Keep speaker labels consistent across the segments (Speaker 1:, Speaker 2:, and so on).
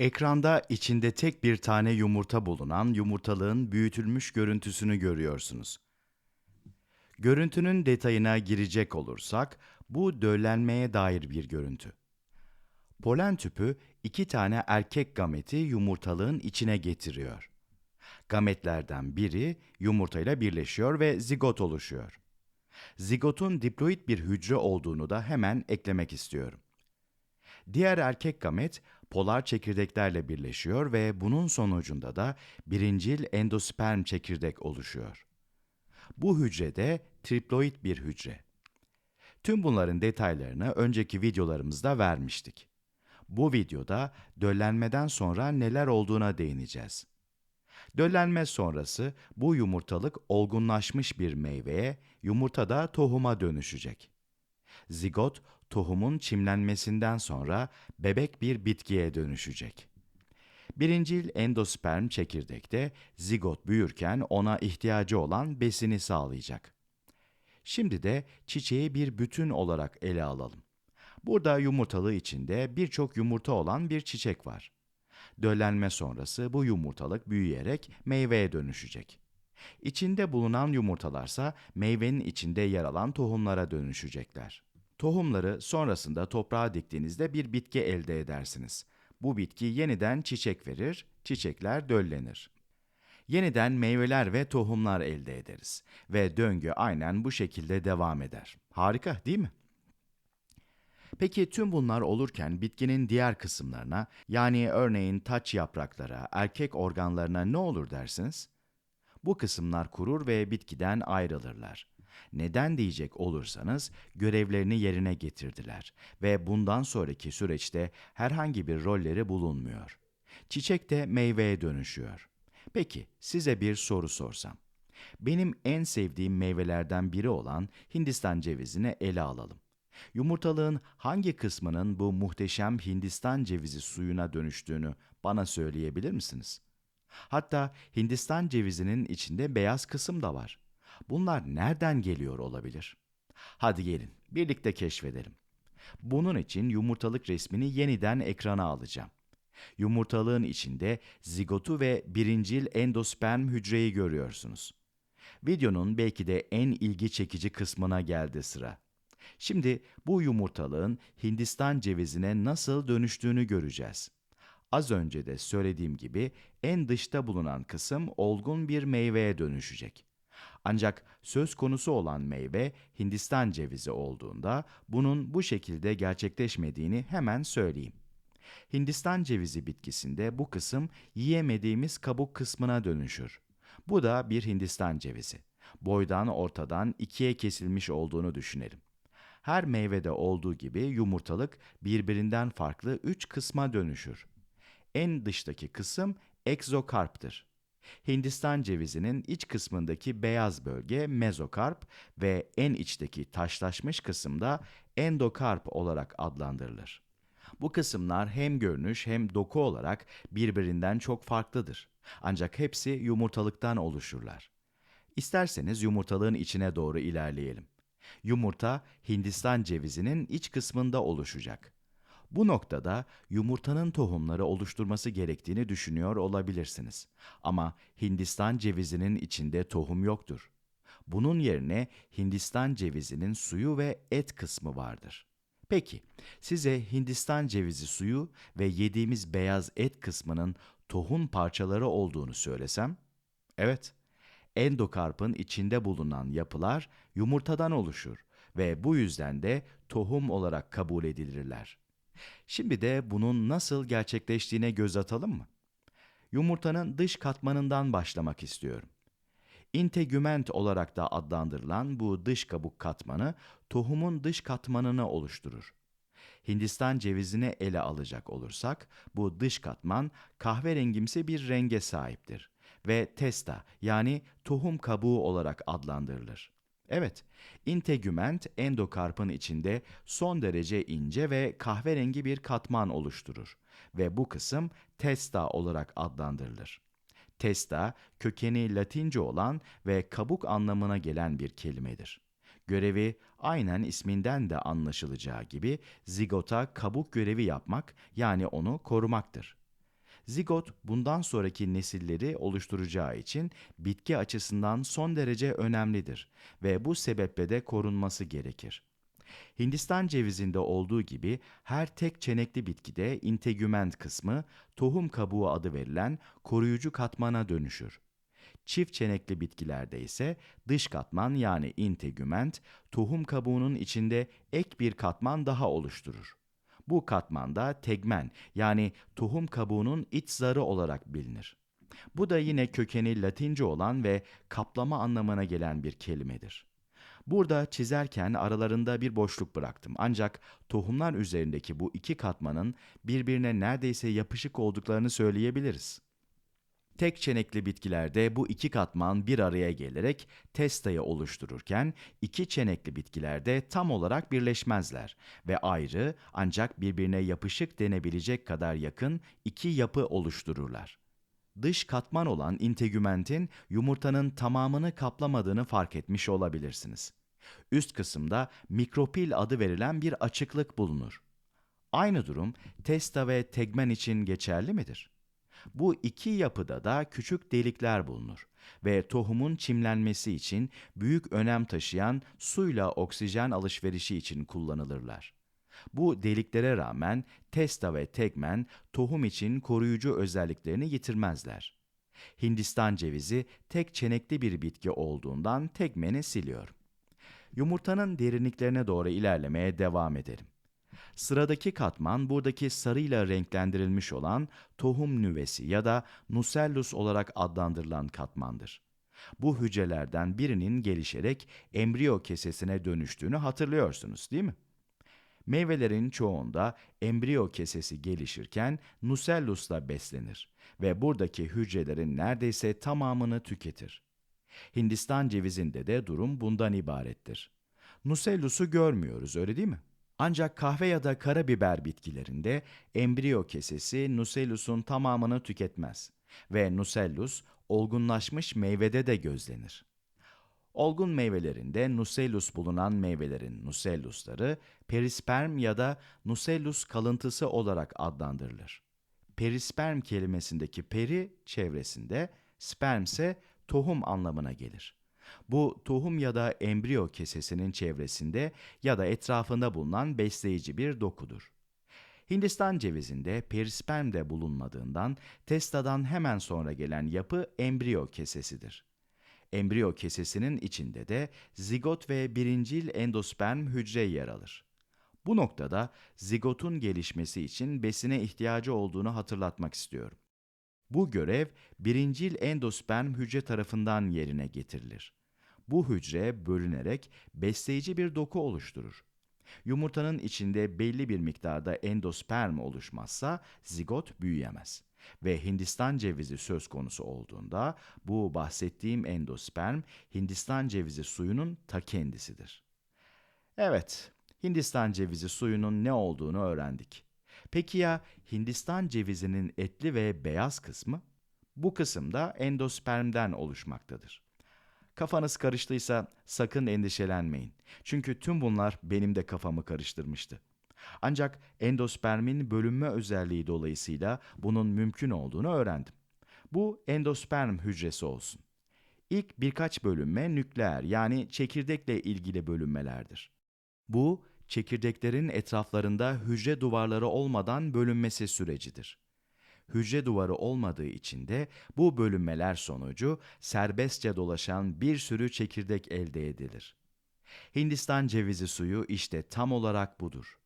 Speaker 1: Ekranda içinde tek bir tane yumurta bulunan yumurtalığın büyütülmüş görüntüsünü görüyorsunuz. Görüntünün detayına girecek olursak, bu döllenmeye dair bir görüntü. Polen tüpü iki tane erkek gameti yumurtalığın içine getiriyor. Gametlerden biri yumurtayla birleşiyor ve zigot oluşuyor. Zigotun diploid bir hücre olduğunu da hemen eklemek istiyorum. Diğer erkek gamet polar çekirdeklerle birleşiyor ve bunun sonucunda da birincil endosperm çekirdek oluşuyor. Bu hücre de triploid bir hücre. Tüm bunların detaylarını önceki videolarımızda vermiştik. Bu videoda döllenmeden sonra neler olduğuna değineceğiz. Döllenme sonrası bu yumurtalık olgunlaşmış bir meyveye, yumurta da tohuma dönüşecek. Zigot, tohumun çimlenmesinden sonra bebek bir bitkiye dönüşecek. Birincil endosperm çekirdekte zigot büyürken ona ihtiyacı olan besini sağlayacak. Şimdi de çiçeği bir bütün olarak ele alalım. Burada yumurtalığı içinde birçok yumurta olan bir çiçek var. Döllenme sonrası bu yumurtalık büyüyerek meyveye dönüşecek. İçinde bulunan yumurtalarsa meyvenin içinde yer alan tohumlara dönüşecekler. Tohumları sonrasında toprağa diktiğinizde bir bitki elde edersiniz. Bu bitki yeniden çiçek verir, çiçekler döllenir. Yeniden meyveler ve tohumlar elde ederiz ve döngü aynen bu şekilde devam eder. Harika, değil mi? Peki tüm bunlar olurken bitkinin diğer kısımlarına, yani örneğin taç yapraklara, erkek organlarına ne olur dersiniz? Bu kısımlar kurur ve bitkiden ayrılırlar. Neden diyecek olursanız görevlerini yerine getirdiler ve bundan sonraki süreçte herhangi bir rolleri bulunmuyor. Çiçek de meyveye dönüşüyor. Peki size bir soru sorsam. Benim en sevdiğim meyvelerden biri olan Hindistan cevizini ele alalım. Yumurtalığın hangi kısmının bu muhteşem Hindistan cevizi suyuna dönüştüğünü bana söyleyebilir misiniz? Hatta Hindistan cevizinin içinde beyaz kısım da var. Bunlar nereden geliyor olabilir? Hadi gelin, birlikte keşfedelim. Bunun için yumurtalık resmini yeniden ekrana alacağım. Yumurtalığın içinde zigotu ve birincil endosperm hücreyi görüyorsunuz. Videonun belki de en ilgi çekici kısmına geldi sıra. Şimdi bu yumurtalığın Hindistan cevizine nasıl dönüştüğünü göreceğiz. Az önce de söylediğim gibi en dışta bulunan kısım olgun bir meyveye dönüşecek. Ancak söz konusu olan meyve Hindistan cevizi olduğunda bunun bu şekilde gerçekleşmediğini hemen söyleyeyim. Hindistan cevizi bitkisinde bu kısım yiyemediğimiz kabuk kısmına dönüşür. Bu da bir Hindistan cevizi. Boydan ortadan ikiye kesilmiş olduğunu düşünelim. Her meyvede olduğu gibi yumurtalık birbirinden farklı üç kısma dönüşür. En dıştaki kısım egzokarptır. Hindistan cevizinin iç kısmındaki beyaz bölge mezokarp ve en içteki taşlaşmış kısımda endokarp olarak adlandırılır. Bu kısımlar hem görünüş hem doku olarak birbirinden çok farklıdır. Ancak hepsi yumurtalıktan oluşurlar. İsterseniz yumurtalığın içine doğru ilerleyelim. Yumurta Hindistan cevizinin iç kısmında oluşacak. Bu noktada yumurtanın tohumları oluşturması gerektiğini düşünüyor olabilirsiniz. Ama Hindistan cevizinin içinde tohum yoktur. Bunun yerine Hindistan cevizinin suyu ve et kısmı vardır. Peki, size Hindistan cevizi suyu ve yediğimiz beyaz et kısmının tohum parçaları olduğunu söylesem? Evet, endokarpın içinde bulunan yapılar yumurtadan oluşur ve bu yüzden de tohum olarak kabul edilirler. Şimdi de bunun nasıl gerçekleştiğine göz atalım mı? Yumurtanın dış katmanından başlamak istiyorum. İntegüment olarak da adlandırılan bu dış kabuk katmanı tohumun dış katmanını oluşturur. Hindistan cevizini ele alacak olursak bu dış katman kahverengimsi bir renge sahiptir ve testa yani tohum kabuğu olarak adlandırılır. Evet, integüment endokarpın içinde son derece ince ve kahverengi bir katman oluşturur ve bu kısım testa olarak adlandırılır. Testa, kökeni Latince olan ve kabuk anlamına gelen bir kelimedir. Görevi aynen isminden de anlaşılacağı gibi zigota kabuk görevi yapmak yani onu korumaktır. Zigot bundan sonraki nesilleri oluşturacağı için bitki açısından son derece önemlidir ve bu sebeple de korunması gerekir. Hindistan cevizinde olduğu gibi her tek çenekli bitkide integüment kısmı tohum kabuğu adı verilen koruyucu katmana dönüşür. Çift çenekli bitkilerde ise dış katman yani integüment tohum kabuğunun içinde ek bir katman daha oluşturur. Bu katman da tegmen yani tohum kabuğunun iç zarı olarak bilinir. Bu da yine kökeni Latince olan ve kaplama anlamına gelen bir kelimedir. Burada çizerken aralarında bir boşluk bıraktım. Ancak tohumlar üzerindeki bu iki katmanın birbirine neredeyse yapışık olduklarını söyleyebiliriz. Tek çenekli bitkilerde bu iki katman bir araya gelerek testayı oluştururken iki çenekli bitkilerde tam olarak birleşmezler ve ayrı ancak birbirine yapışık denebilecek kadar yakın iki yapı oluştururlar. Dış katman olan integümentin yumurtanın tamamını kaplamadığını fark etmiş olabilirsiniz. Üst kısımda mikropil adı verilen bir açıklık bulunur. Aynı durum testa ve tegmen için geçerli midir? Bu iki yapıda da küçük delikler bulunur ve tohumun çimlenmesi için büyük önem taşıyan suyla oksijen alışverişi için kullanılırlar. Bu deliklere rağmen testa ve tegmen tohum için koruyucu özelliklerini yitirmezler. Hindistan cevizi tek çenekli bir bitki olduğundan tegmeni siliyor. Yumurtanın derinliklerine doğru ilerlemeye devam edelim. Sıradaki katman buradaki sarıyla renklendirilmiş olan tohum nüvesi ya da nucellus olarak adlandırılan katmandır. Bu hücrelerden birinin gelişerek embriyo kesesine dönüştüğünü hatırlıyorsunuz değil mi? Meyvelerin çoğunda embriyo kesesi gelişirken nucellusla beslenir ve buradaki hücrelerin neredeyse tamamını tüketir. Hindistan cevizinde de durum bundan ibarettir. Nucellus'u görmüyoruz öyle değil mi? Ancak kahve ya da karabiber bitkilerinde embriyo kesesi nucellus'un tamamını tüketmez ve nucellus olgunlaşmış meyvede de gözlenir. Olgun meyvelerinde nucellus bulunan meyvelerin nucellusları perisperm ya da nucellus kalıntısı olarak adlandırılır. Perisperm kelimesindeki peri çevresinde, sperm ise tohum anlamına gelir. Bu tohum ya da embriyo kesesinin çevresinde ya da etrafında bulunan besleyici bir dokudur. Hindistan cevizinde perisperm de bulunmadığından testadan hemen sonra gelen yapı embriyo kesesidir. Embriyo kesesinin içinde de zigot ve birincil endosperm hücre yer alır. Bu noktada zigotun gelişmesi için besine ihtiyacı olduğunu hatırlatmak istiyorum. Bu görev birincil endosperm hücre tarafından yerine getirilir. Bu hücre bölünerek besleyici bir doku oluşturur. Yumurtanın içinde belli bir miktarda endosperm oluşmazsa zigot büyüyemez. Ve Hindistan cevizi söz konusu olduğunda bu bahsettiğim endosperm Hindistan cevizi suyunun ta kendisidir. Evet, Hindistan cevizi suyunun ne olduğunu öğrendik. Peki ya Hindistan cevizinin etli ve beyaz kısmı? Bu kısım da endospermden oluşmaktadır. Kafanız karıştıysa sakın endişelenmeyin. Çünkü tüm bunlar benim de kafamı karıştırmıştı. Ancak endospermin bölünme özelliği dolayısıyla bunun mümkün olduğunu öğrendim. Bu endosperm hücresi olsun. İlk birkaç bölünme nükleer yani çekirdekle ilgili bölünmelerdir. Bu çekirdeklerin etraflarında hücre duvarları olmadan bölünmesi sürecidir. Hücre duvarı olmadığı için de bu bölünmeler sonucu serbestçe dolaşan bir sürü çekirdek elde edilir. Hindistan cevizi suyu işte tam olarak budur.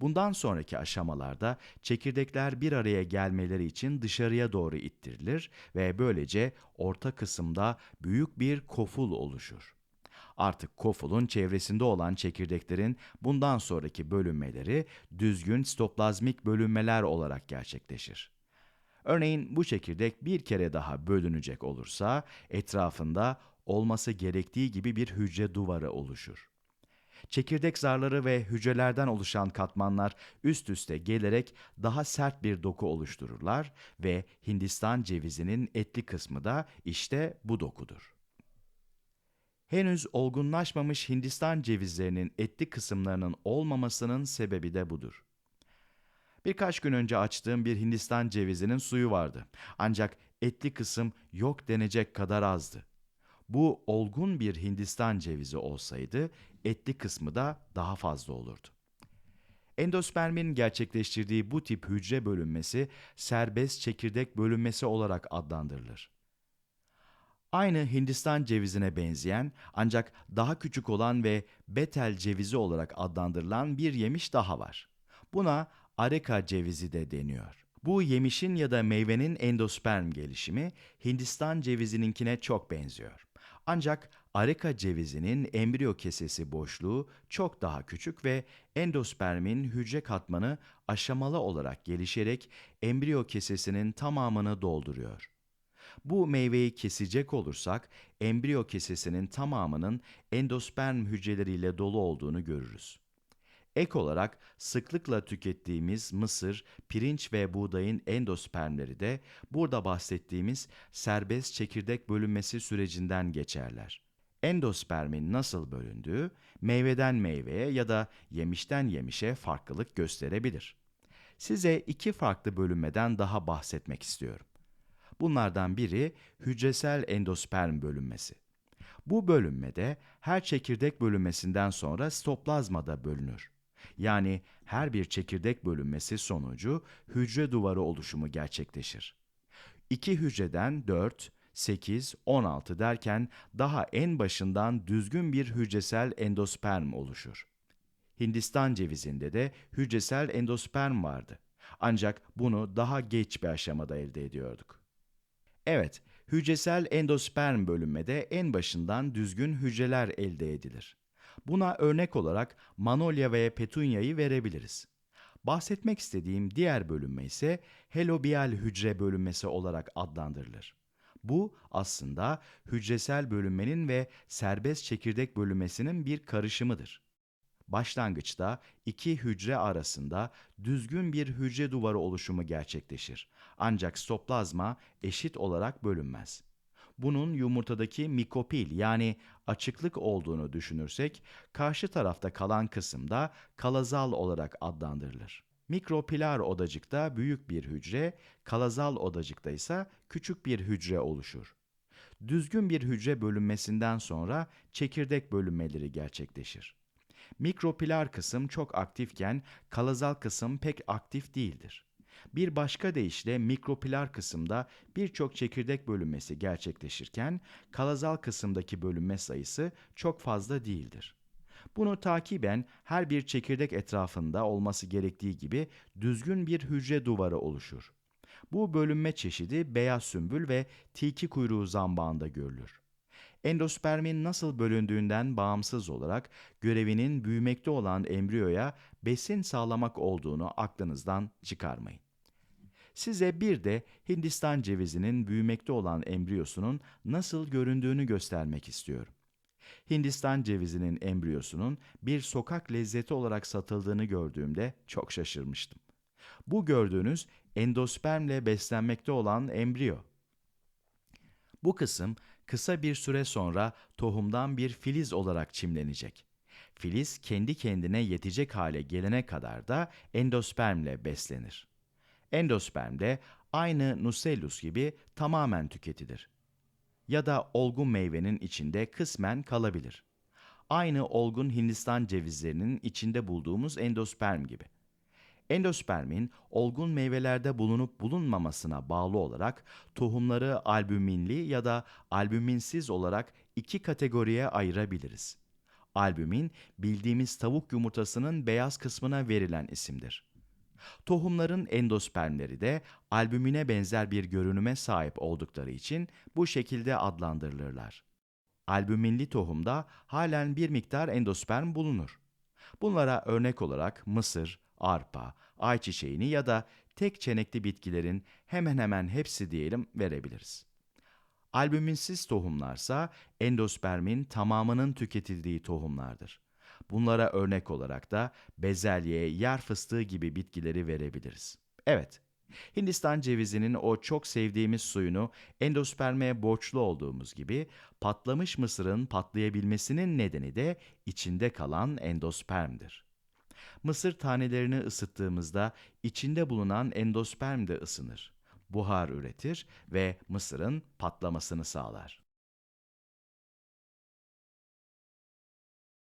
Speaker 1: Bundan sonraki aşamalarda çekirdekler bir araya gelmeleri için dışarıya doğru ittirilir ve böylece orta kısımda büyük bir koful oluşur. Artık kofulun çevresinde olan çekirdeklerin bundan sonraki bölünmeleri düzgün sitoplazmik bölünmeler olarak gerçekleşir. Örneğin bu çekirdek bir kere daha bölünecek olursa etrafında olması gerektiği gibi bir hücre duvarı oluşur. Çekirdek zarları ve hücrelerden oluşan katmanlar üst üste gelerek daha sert bir doku oluştururlar ve Hindistan cevizinin etli kısmı da işte bu dokudur. Henüz olgunlaşmamış Hindistan cevizlerinin etli kısımlarının olmamasının sebebi de budur. Birkaç gün önce açtığım bir Hindistan cevizinin suyu vardı. Ancak etli kısım yok denecek kadar azdı. Bu olgun bir Hindistan cevizi olsaydı etli kısmı da daha fazla olurdu. Endospermin gerçekleştirdiği bu tip hücre bölünmesi serbest çekirdek bölünmesi olarak adlandırılır. Aynı Hindistan cevizine benzeyen ancak daha küçük olan ve betel cevizi olarak adlandırılan bir yemiş daha var. Buna areka cevizi de deniyor. Bu yemişin ya da meyvenin endosperm gelişimi Hindistan cevizininkine çok benziyor. Ancak areka cevizinin embriyo kesesi boşluğu çok daha küçük ve endospermin hücre katmanı aşamalı olarak gelişerek embriyo kesesinin tamamını dolduruyor. Bu meyveyi kesecek olursak embriyo kesesinin tamamının endosperm hücreleriyle dolu olduğunu görürüz. Ek olarak sıklıkla tükettiğimiz mısır, pirinç ve buğdayın endospermleri de burada bahsettiğimiz serbest çekirdek bölünmesi sürecinden geçerler. Endospermin nasıl bölündüğü meyveden meyveye ya da yemişten yemişe farklılık gösterebilir. Size iki farklı bölünmeden daha bahsetmek istiyorum. Bunlardan biri hücresel endosperm bölünmesi. Bu bölünmede her çekirdek bölünmesinden sonra stoplazma da bölünür. Yani her bir çekirdek bölünmesi sonucu hücre duvarı oluşumu gerçekleşir. İki hücreden 4, 8, 16 derken daha en başından düzgün bir hücresel endosperm oluşur. Hindistan cevizinde de hücresel endosperm vardı. Ancak bunu daha geç bir aşamada elde ediyorduk. Evet, hücresel endosperm bölünmede en başından düzgün hücreler elde edilir. Buna örnek olarak Manolya ve Petunya'yı verebiliriz. Bahsetmek istediğim diğer bölünme ise helobial hücre bölünmesi olarak adlandırılır. Bu aslında hücresel bölünmenin ve serbest çekirdek bölünmesinin bir karışımıdır. Başlangıçta iki hücre arasında düzgün bir hücre duvarı oluşumu gerçekleşir. Ancak stoplazma eşit olarak bölünmez. Bunun yumurtadaki mikopil yani açıklık olduğunu düşünürsek, karşı tarafta kalan kısımda kalazal olarak adlandırılır. Mikropilar odacıkta büyük bir hücre, kalazal odacıkta ise küçük bir hücre oluşur. Düzgün bir hücre bölünmesinden sonra çekirdek bölünmeleri gerçekleşir. Mikropilar kısım çok aktifken kalazal kısım pek aktif değildir. Bir başka deyişle mikropilar kısımda birçok çekirdek bölünmesi gerçekleşirken kalazal kısımdaki bölünme sayısı çok fazla değildir. Bunu takiben her bir çekirdek etrafında olması gerektiği gibi düzgün bir hücre duvarı oluşur. Bu bölünme çeşidi beyaz sümbül ve tilki kuyruğu zambağında görülür. Endospermin nasıl bölündüğünden bağımsız olarak görevinin büyümekte olan embriyoya besin sağlamak olduğunu aklınızdan çıkarmayın. Size bir de Hindistan cevizinin büyümekte olan embriyosunun nasıl göründüğünü göstermek istiyorum. Hindistan cevizinin embriyosunun bir sokak lezzeti olarak satıldığını gördüğümde çok şaşırmıştım. Bu gördüğünüz endospermle beslenmekte olan embriyo. Bu kısım kısa bir süre sonra tohumdan bir filiz olarak çimlenecek. Filiz kendi kendine yetecek hale gelene kadar da endospermle beslenir. Endosperm de aynı nucellus gibi tamamen tüketilir. Ya da olgun meyvenin içinde kısmen kalabilir. Aynı olgun Hindistan cevizlerinin içinde bulduğumuz endosperm gibi. Endospermin olgun meyvelerde bulunup bulunmamasına bağlı olarak tohumları albüminli ya da albüminsiz olarak iki kategoriye ayırabiliriz. Albümin bildiğimiz tavuk yumurtasının beyaz kısmına verilen isimdir. Tohumların endospermleri de albümine benzer bir görünüme sahip oldukları için bu şekilde adlandırılırlar. Albüminli tohumda halen bir miktar endosperm bulunur. Bunlara örnek olarak mısır, arpa, ayçiçeğini ya da tek çenekli bitkilerin hemen hemen hepsi diyelim verebiliriz. Albüminsiz tohumlarsa endospermin tamamının tüketildiği tohumlardır. Bunlara örnek olarak da bezelye, yer fıstığı gibi bitkileri verebiliriz. Evet, Hindistan cevizinin o çok sevdiğimiz suyunu endosperme borçlu olduğumuz gibi patlamış mısırın patlayabilmesinin nedeni de içinde kalan endospermdir. Mısır tanelerini ısıttığımızda içinde bulunan endosperm de ısınır. Buhar üretir ve mısırın patlamasını sağlar.